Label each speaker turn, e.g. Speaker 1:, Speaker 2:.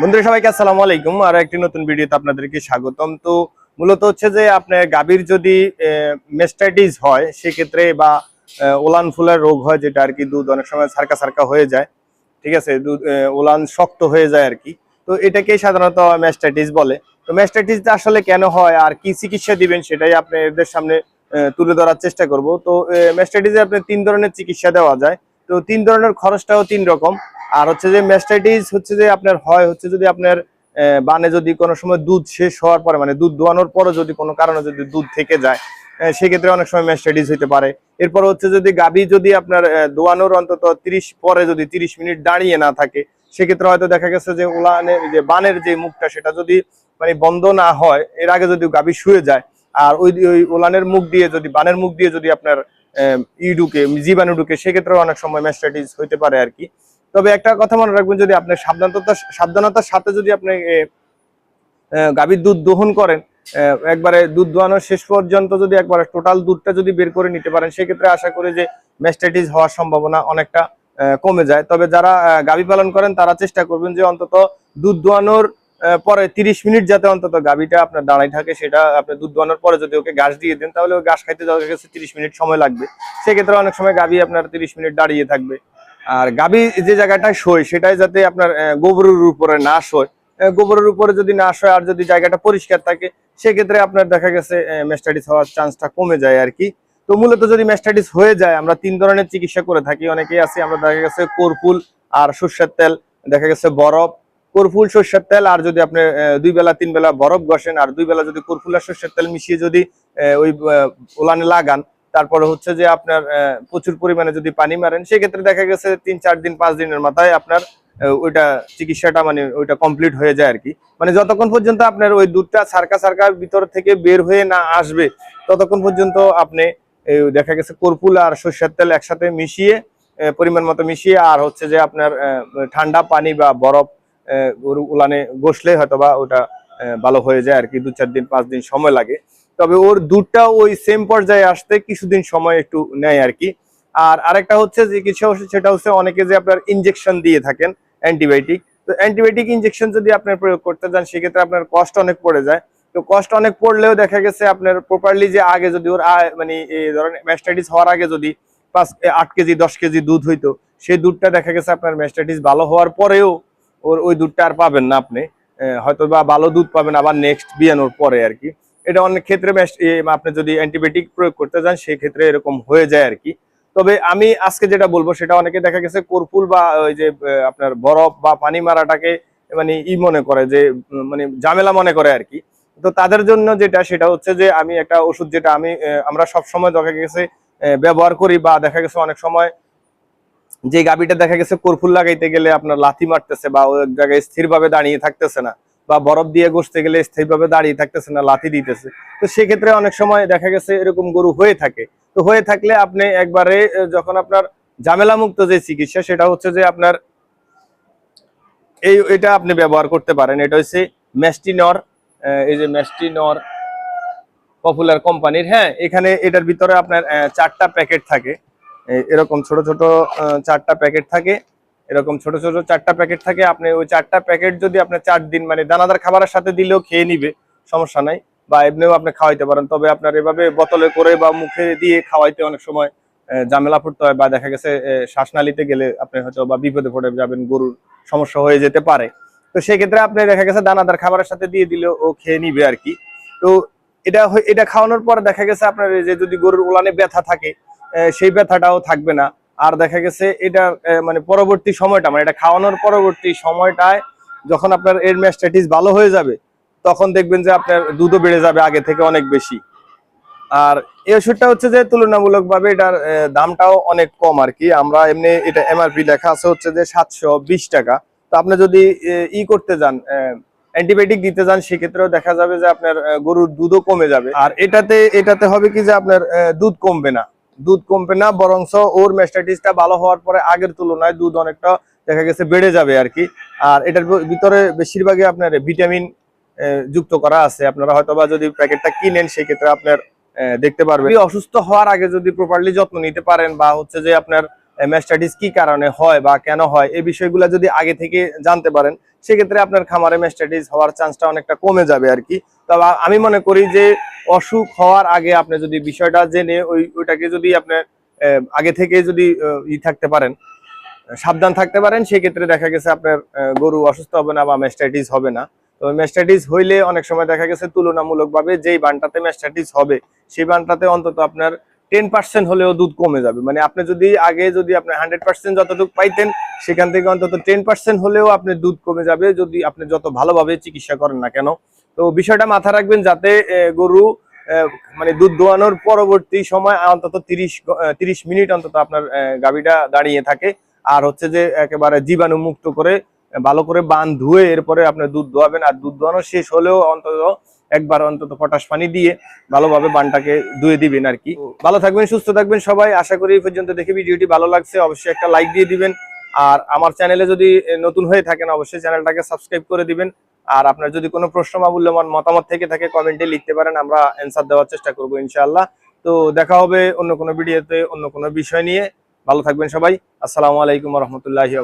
Speaker 1: বন্ধুরা সবাইকে আসসালামু আলাইকুম। আর একটি নতুন ভিডিওতে আপনাদেরকে স্বাগতম। তো মূলত হচ্ছে যে আপনার গাভীর যদি মেস্টাইটিস হয় সেক্ষেত্রে বা ওলান ফুলের রোগ হয় যেটা আর কি দুধ অনেক সময় সারকা সারকা হয়ে যায় ঠিক আছে? দুধ ওলান শক্ত হয়ে যায় আর কি। তো এটাকেই সাধারণত ম্যাস্টাইটিস বলে। তো ম্যাস্টাইটিস আসলে কেন হয় আর কি চিকিৎসা দিবেন সেটাই আপনাদের সামনে আহ, তুলে ধরার চেষ্টা করব। তো ম্যাস্টাইটিসে আপনি তিন ধরনের চিকিৎসা দেওয়া যায়। তো তিন ধরনের খরচটাও তিন রকম। আর হচ্ছে যে ম্যাস্টাইটিস হচ্ছে যে আপনার হয় হচ্ছে যদি আপনার বানে যদি কোনো সময় দুধ শেষ হওয়ার পরে মানে দুধ দোয়ানোর পরে যদি কোনো কারণে যদি দুধ থেকে যায় সেক্ষেত্রে অনেক সময় ম্যাস্টাইটিস হতে পারে। এরপর হচ্ছে যদি গাভী যদি আপনার দোয়ানোর অন্তত তিরিশ পরে যদি তিরিশ মিনিট দাঁড়িয়ে না থাকে, সেক্ষেত্রে হয়তো দেখা গেছে যে উলানের যে বানের যে মুখটা, সেটা যদি মানে বন্ধ না হয়, এর আগে যদি গাভী শুয়ে যায়, আর ওই ওই উলানের মুখ দিয়ে যদি, বানের মুখ দিয়ে যদি আপনার ই ঢুকে, জীবাণু ঢুকে সেক্ষেত্রে অনেক সময় ম্যাস্টাইটিস হইতে পারে আর কি। তবে একটা কথা মনে রাখবেন, যদি আপনি সাবধানতা, সাবধানতার সাথে যদি আপনি গাভীর দুধ দোহন করেন একবারে দুধ দোয়ানোর শেষ পর্যন্ত যদি একবারে টোটাল দুধটা যদি বের করে নিতে পারেন, সেক্ষেত্রে আশা করি যে ম্যাস্টাইটিস হওয়ার সম্ভাবনা অনেকটা কমে যায়। তবে যারা গাভী পালন করেন, তারা চেষ্টা করবেন যে অন্তত দুধ দোয়ানোর পরে তিরিশ মিনিট যাতে অন্তত গাভীটা আপনার দাঁড়াই থাকে, সেটা আপনি দুধ দোয়ানোর পরে যদি ওকে ঘাস দিয়ে দেন, তাহলে ওই ঘাস খাইতে যাওয়ার কাছে তিরিশ মিনিট সময় লাগবে। সেক্ষেত্রে অনেক সময় গাভী আপনার তিরিশ মিনিট দাঁড়িয়ে থাকবে। আর গাভী যে জায়গাটায় শোয় সেটাই যাতে আপনার গোবরের উপরে না শোয় গোবরের উপরে যদি না শোয় আর যদি জায়গাটা পরিষ্কার থাকে, সেক্ষেত্রে আপনার দেখা গেছে মেস্টাইটিস হওয়ার চান্সটা কমে যায় আর কি। তো মূলত যদি মেস্টাইটিস হয়ে যায়, আমরা তিন ধরনের চিকিৎসা করে থাকি। অনেকেই আছে, আমরা দেখা গেছে কর্পুল আর সর্ষের তেল, দেখা গেছে বরফ। কর্পুল সর্ষের তেল, আর যদি আপনি দুই বেলা, তিন বেলা বরফ ঘষেন, আর দুই বেলা যদি কর্পুল আর সর্ষের তেল মিশিয়ে যদি ওই ওলানে লাগান তারপরে হচ্ছে যে আপনার প্রচুর পরিমাণে যদি পানি মারেন, সেক্ষেত্রে দেখা গেছে তিন, চার দিন, পাঁচ দিনের মাথায় আপনার ওইটা চিকিৎসাটা মানে ওইটা কমপ্লিট হয়ে যায় আর কি মানে যতক্ষণ পর্যন্ত আপনার ওই দুধটা সারকা সারকা ভিতর থেকে বের হয়ে না আসবে, ততক্ষণ পর্যন্ত আপনি দেখা গেছে কর্পুল আর সর্ষের তেল একসাথে মিশিয়ে পরিমাণ মতো মিশিয়ে আর হচ্ছে যে আপনার ঠান্ডা পানি বা বরফ উলানে বসলে হয়তো বা ওটা ভালো হয়ে যায় আর কি দু, চার দিন, পাঁচ দিন সময় লাগে। তবে ওর দুধটা ওই সেম পর্যায়ে আসতে কিছুদিন সময় একটু নেয় আর কি আর আরেকটা হচ্ছে যে কিছু সেটা হচ্ছে অনেকে যে আপনার ইনজেকশন দিয়ে থাকেন অ্যান্টিবায়োটিক তো অ্যান্টিবায়োটিক ইনজেকশন যদি আপনার প্রয়োগ করতে যান, সেক্ষেত্রে আপনার কষ্ট অনেক পড়ে যায়। তো কষ্ট অনেক পড়লেও দেখা গেছে আপনার প্রপারলি যে আগে যদি ওর মানে ধরেন ম্যাস্টাইটিস হওয়ার আগে যদি পাঁচ আট কেজি, দশ কেজি দুধ হইতো, সেই দুধটা দেখা গেছে আপনার ম্যাস্টাইটিস ভালো হওয়ার পরেও ওর ওই দুধটা আর পাবেন না আপনি। হয়তো বা ভালো দুধ পাবেন, আবার নেক্সট বিয়ানোর পরে আর কি এটা অনেক ক্ষেত্রে আপনি যদি অ্যান্টিবায়োটিক প্রয়োগ করতে যান, সেই ক্ষেত্রে এরকম হয়ে যায় আর কি। তবে আমি আজকে যেটা বলব, সেটা অনেকে দেখা গেছে কর্পুল বা ওই যে আপনার বরফ বা পানি মারাটাকে মানে ই মনে করে যে মানে ঝামেলা মনে করে আর কি। তো তাদের জন্য যেটা, সেটা হচ্ছে যে, আমি একটা ওষুধ যেটা আমি আমরা সব সময় দেখা গেছে ব্যবহার করি বা দেখা গেছে অনেক সময়, যে গাবিটা দেখা গেছে কর্পুল লাগাইতে গেলে আপনার লাথি মারতেছে বা ওই জায়গায় স্থিরভাবে দাঁড়িয়ে থাকতেছে না। বা বরফ দিয়ে ঘষতে গেলে স্থায়ীভাবে দাঁড়িয়ে থাকতেছে না, লাথি দিতেছে। তো সেক্ষেত্রে অনেক সময় দেখা গেছে এরকম গরু হয়ে থাকে। তো হয়ে থাকলে আপনি একবারে যখন আপনার ঝামেলা মুক্ত যে চিকিৎসা, সেটা হচ্ছে যে আপনার এই, এটা আপনি ব্যবহার করতে পারেন। এটা হচ্ছে ম্যাস্টিনর এই যে ম্যাস্টিনর পপুলার কোম্পানির হ্যাঁ এখানে এটার ভিতরে আপনার চারটা প্যাকেট থাকে। এরকম ছোট ছোট চারটা প্যাকেট থাকে। এরকম ছোট ছোট চারটা প্যাকেট থাকে, আপনি ওই চারটা প্যাকেট যদি আপনি চার দিন মানে দানাদার খাবারের সাথে দিলেও খেয়ে নিবে, সমস্যা নাই, বা এমনিও আপনি খাওয়াইতে পারেন। তবে আপনার এভাবে বোতলে করে বা মুখে দিয়ে খাওয়াইতে অনেক সময় ঝামেলা পড়তে হয় বা দেখা গেছে শ্বাসনালীতে গেলে আপনি হয়তো বা বিপদে পড়ে যাবেন, গরুর সমস্যা হয়ে যেতে পারে। তো সেক্ষেত্রে আপনি দেখা গেছে দানাদার খাবারের সাথে দিয়ে দিলেও ও খেয়ে নিবে আর কি। তো এটা এটা খাওয়ানোর পর দেখা গেছে আপনার যে যদি গরুর উলানে ব্যথা থাকে সেই ব্যথাটাও থাকবে না। আর দেখা গেছে এটা মানে পরবর্তী সময়টা মানে এটা খাওয়ানোর পরবর্তী সময়টায় যখন আপনার এর ম্যাস্টাইটিস ভালো হয়ে যাবে, তখন দেখবেন যে আপনার দুধও বেড়ে যাবে আগে থেকে অনেক বেশি। আর এই ওষুধটা হচ্ছে যে তুলনামূলকভাবে এটার দামটাও অনেক কম আর কি। আমরা এমনি এটা এমআরপি লেখা আছে হচ্ছে যে সাতশো বিশ টাকা। তো আপনি যদি ই করতে যান অ্যান্টিবায়োটিক দিতে যান, সেক্ষেত্রেও দেখা যাবে যে আপনার গরুর দুধও কমে যাবে। আর এটাতে এটাতে হবে কি যে আপনার দুধ কমবে না। দুধ কমবে না বরংস ওর ম্যাস্টাইটিসটা ভালো হওয়ার পরে আগের তুলনায় দুধ অনেকটা দেখা গেছে বেড়ে যাবে আর কি আর এটার ভিতরে বেশিরভাগই আপনার ভিটামিন যুক্ত করা আছে। আপনারা হয়তো বা যদি প্যাকেটটা কিনেন, সেক্ষেত্রে আপনার দেখতে পারবেন। অসুস্থ হওয়ার আগে যদি প্রপারলি যত্ন নিতে পারেন বা হচ্ছে যে আপনার ম্যাস্টাইটিস কি কারণে হয় বা কেন হয়, এই বিষয়গুলো যদি আগে থেকে জানতে পারেন সেক্ষেত্রে আপনার খামারে ম্যাস্টাইটিস হওয়ার চান্সটা অনেকটা কমে যাবে আর কি তবে আমি মনে করি যে অসুখ হওয়ার আগে আপনি যদি বিষয়টা জেনে ওই, ওইটাকে যদি আপনি আগে থেকে যদি ই থাকতে পারেন, সাবধান থাকতে পারেন, সেক্ষেত্রে দেখা গেছে আপনার গরু অসুস্থ হবে না বা ম্যাস্টাইটিস হবে না। তো ম্যাস্টাইটিস হইলে অনেক সময় দেখা গেছে তুলনামূলকভাবে যেই বানটাতে ম্যাস্টাইটিস হবে, সেই বানটাতে অন্তত আপনার টেন পার্সেন্ট হলেও দুধ কমে যাবে। মানে আপনি যদি আগে যদি আপনি হান্ড্রেড পার্সেন্ট যতটুকু পাইতেন, সেখান থেকে অন্তত টেন পার্সেন্ট হলেও আপনার দুধ কমে যাবে যদি আপনি যত ভালোভাবে চিকিৎসা করেন না কেন। তো বিষয়টা মাথা রাখবেন যাতে গরু মানে দুধ দোয়ানোর পরবর্তী সময় অন্তত তিরিশ তিরিশ মিনিট অন্তত আপনার গাভীটা দাঁড়িয়ে থাকে। আর হচ্ছে যে একেবারে জীবাণু মুক্ত করে ভালো করে বান ধুয়ে এরপরে আপনি দুধ দোয়াবেন। আর দুধ দোয়ানো শেষ হলেও অন্তত একবার অন্তত পটাশ পানি দিয়ে ভালোভাবে বানটাকে ধুয়ে দিবেন আর কি। ভালো থাকবেন, সুস্থ থাকবেন সবাই। আশা করি পর্যন্ত দেখে ভিডিওটি ভালো লাগছে। অবশ্যই একটা লাইক দিয়ে দিবেন। আর আমার চ্যানেলে যদি নতুন হয়ে থাকেন, অবশ্যই চ্যানেলটাকে সাবস্ক্রাইব করে দিবেন। আর আপনার যদি কোনো প্রশ্ন বা মূল্যবান মতামত থেকে থাকে, কমেন্টে লিখতে পারেন। আমরা অ্যান্সার দেওয়ার চেষ্টা করব ইনশাআল্লাহ। তো দেখা হবে অন্য কোনো ভিডিওতে অন্য কোনো বিষয় নিয়ে। ভালো থাকবেন সবাই। আসসালামু আলাইকুম রহমতুল্লাহি